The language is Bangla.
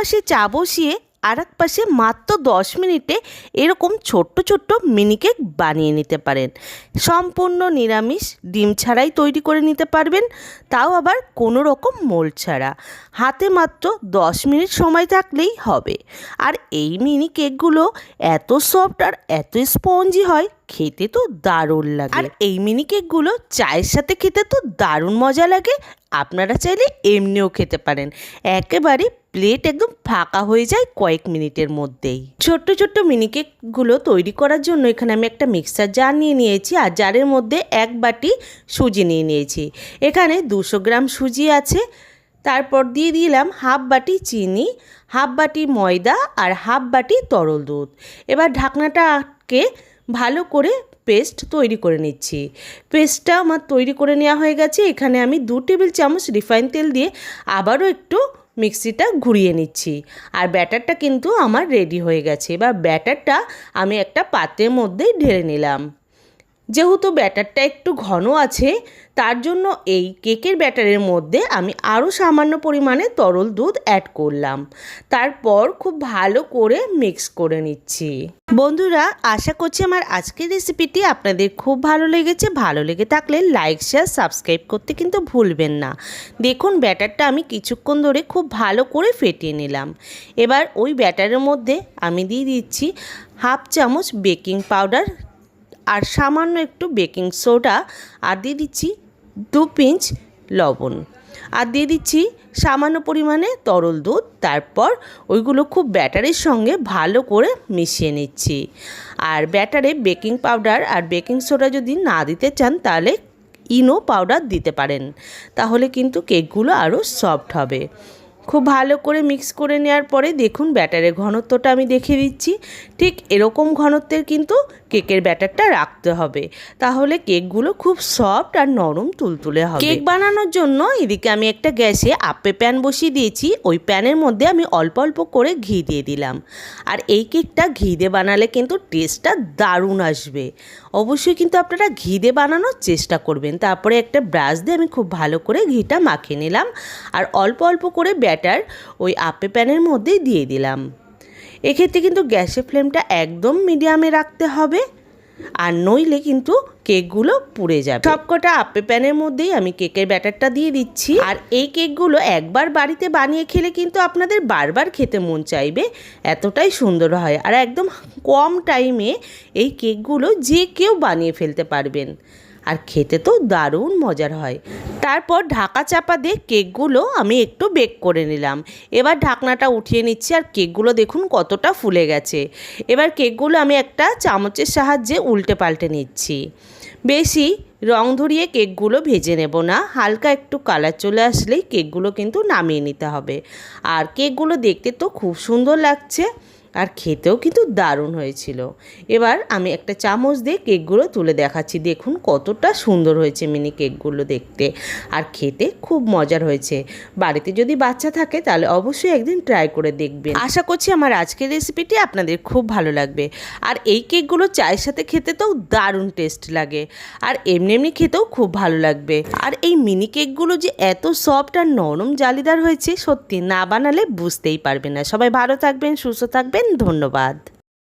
পাশে চা বসিয়ে আর এক পাশে মাত্র দশ মিনিটে এরকম ছোট্ট ছোট্ট মিনি কেক বানিয়ে নিতে পারেন। সম্পূর্ণ নিরামিষ, ডিম ছাড়াই তৈরি করে নিতে পারবেন, তাও আবার কোনো রকম মোল ছাড়া। হাতে মাত্র দশ মিনিট সময় থাকলেই হবে। আর এই মিনি কেকগুলো এত সফট আর এত স্পঞ্জি হয়, খেতে তো দারুণ লাগে। আর এই মিনি কেকগুলো চায়ের সাথে খেতে তো দারুণ মজা লাগে, আপনারা চাইলে এমনিও খেতে পারেন। একেবারে প্লেট একদম ফাঁকা হয়ে যায় কয়েক মিনিটের মধ্যেই। ছোট্ট ছোট্ট মিনি কেকগুলো তৈরি করার জন্য এখানে আমি একটা মিক্সার জার নিয়ে নিয়েছি আর জারের মধ্যে এক বাটি সুজি নিয়ে নিয়েছি। এখানে দুশো গ্রাম সুজি আছে। তারপর দিয়ে দিলাম হাফ বাটি চিনি, হাফ বাটি ময়দা আর হাফ বাটি তরল দুধ। এবার ঢাকনাটাকে ভালো করে পেস্ট তৈরি করে নিচ্ছি। পেস্টটা আমার তৈরি করে নেওয়া হয়ে গেছে। এখানে আমি দু টেবিল চামচ রিফাইন তেল দিয়ে আবারও একটু মিক্সিটা ঘুরিয়ে নিচ্ছি। আর ব্যাটারটা কিন্তু আমার রেডি হয়ে গেছে। এবার ব্যাটারটা আমি একটা পাত্রের মধ্যেই ঢেলে নিলাম। যেহেতু ব্যাটারটা একটু ঘন আছে, তার জন্য এই কেকের ব্যাটারের মধ্যে আমি আরও সামান্য পরিমাণে তরল দুধ অ্যাড করলাম। তারপর খুব ভালো করে মিক্স করে নিচ্ছি। বন্ধুরা, আশা করছি আমার আজকের রেসিপিটি আপনাদের খুব ভালো লেগেছে। ভালো লেগে থাকলে লাইক, শেয়ার, সাবস্ক্রাইব করতে কিন্তু ভুলবেন না। দেখুন, ব্যাটারটা আমি কিছুক্ষণ ধরে খুব ভালো করে ফেটিয়ে নিলাম। এবার ওই ব্যাটারের মধ্যে আমি দিয়ে দিচ্ছি হাফ চামচ বেকিং পাউডার আর সামান্য একটু বেকিং সোডা আর দিয়ে দিচ্ছি দু পিঞ্চ লবণ। আর দিয়ে দিচ্ছি সামান্য পরিমাণে তরল দুধ, তারপর ওইগুলো খুব ব্যাটারের সঙ্গে ভালো করে মিশিয়ে নিচ্ছি। আর ব্যাটারে বেকিং পাউডার আর বেকিং সোডা যদি না দিতে চান, তাহলে ইনো পাউডার দিতে পারেন। তাহলে কিন্তু কেকগুলো আরও সফট হবে। খুব ভালো করে মিক্স করে নেওয়ার পরে দেখুন ব্যাটারের ঘনত্বটা আমি দেখিয়ে দিচ্ছি। ঠিক এরকম ঘনত্বের কিন্তু কেকের ব্যাটারটা রাখতে হবে। তাহলে কেকগুলো খুব সফট আর নরম তুলতুলে হবে। কেক বানানোর জন্য এদিকে আমি একটা গ্যাসে আপে প্যান বসিয়ে দিয়েছি। ওই প্যানের মধ্যে আমি অল্প অল্প করে ঘি দিয়ে দিলাম। আর এই কেকটা ঘি দিয়ে বানালে কিন্তু টেস্টটা দারুণ আসবে। অবশ্যই কিন্তু আপনারা ঘি দিয়ে বানানোর চেষ্টা করবেন। তারপরে একটা ব্রাশ দিয়ে আমি খুব ভালো করে ঘিটা মাখিয়ে নিলাম। আর অল্প অল্প করে ব্যাটার ওই আপে প্যানের মধ্যেই দিয়ে দিলাম। এক্ষেত্রে কিন্তু গ্যাসের ফ্লেমটা একদম মিডিয়ামে রাখতে হবে আর নইলে কিন্তু কেকগুলো পুড়ে যাবে। সবকটা আপে প্যানের মধ্যেই আমি কেকের ব্যাটারটা দিয়ে দিচ্ছি। আর এই কেকগুলো একবার বাড়িতে বানিয়ে খেলে কিন্তু আপনাদের বারবার খেতে মন চাইবে, এতটাই সুন্দর হয়। আর একদম কম টাইমে এই কেকগুলো যে কেউ বানিয়ে ফেলতে পারবেন। আর খেতে তো দারুণ মজার হয়। তারপর ঢাকা চাপা দিয়ে কেকগুলো আমি একটু বেক করে নিলাম। এবার ঢাকনাটা উঠিয়ে নিচ্ছি আর কেকগুলো দেখুন কতটা ফুলে গেছে। এবার কেকগুলো আমি একটা চামচের সাহায্যে উল্টে পাল্টে নিচ্ছি। বেশি রং ধরিয়ে কেকগুলো ভেজে নেব না, হালকা একটু কালার চলে আসলেই কেকগুলো কিন্তু নামিয়ে নিতে হবে। আর কেকগুলো দেখতে তো খুব সুন্দর লাগছে। আর খেতেও কিন্তু দারুণ হয়েছিল। এবার আমি একটা চামচ দিয়ে কেকগুলো তুলে দেখাচ্ছি। দেখুন কতটা সুন্দর হয়েছে মিনি কেকগুলো দেখতে। আর খেতে খুব মজার হয়েছে। বাড়িতে যদি বাচ্চা থাকে তাহলে অবশ্যই একদিন ট্রাই করে দেখবেন। আশা করছি আমার আজকের রেসিপিটি আপনাদের খুব ভালো লাগবে। আর এই কেকগুলো চায়ের সাথে খেতে তো দারুণ টেস্ট লাগে। আর এমনি এমনি খেতেও খুব ভালো লাগবে। আর এই মিনি কেকগুলো যে এত সফট আর নরম জালিদার হয়েছে সত্যি না বানালে বুঝতেই পারবে না। সবাই ভালো থাকবেন, সুস্থ থাকবেন। ধন্যবাদ।